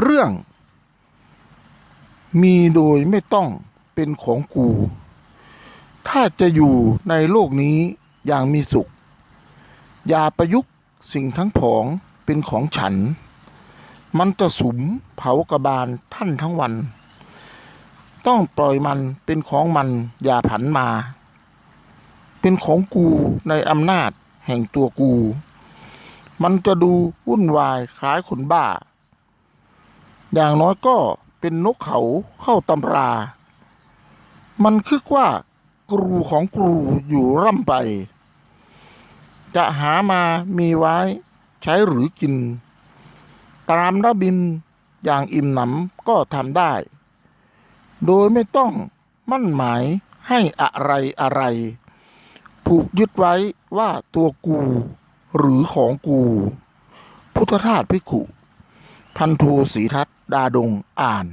เรื่อง มีโดยไม่ต้องเป็นของกู ถ้าจะอยู่ในโลกนี้อย่างมีสุข อย่าประยุกต์สิ่งทั้งผองเป็นของฉัน มันจะสุมเผากระบาลท่านทั้งวัน ต้องปล่อยมันเป็นของมันอย่าผันมา เป็นของกูในอำนาจแห่งตัวกู มันจะดูวุ่นวายคล้ายคนบ้า อย่างน้อยก็เป็นนกเขาเข้าตำรา มันคิดว่ากรูของกรูอยู่ร่ำไป จะหามามีไว้ใช้หรือกิน ตามระบินอย่างอิ่มหนำก็ทำได้ โดยไม่ต้องมั่นหมายให้อะไรอะไร ผูกยึดไว้ว่าตัวกูหรือของกู พุทธทาสพิขุ พันโทศรีทัตดาดงอ่าน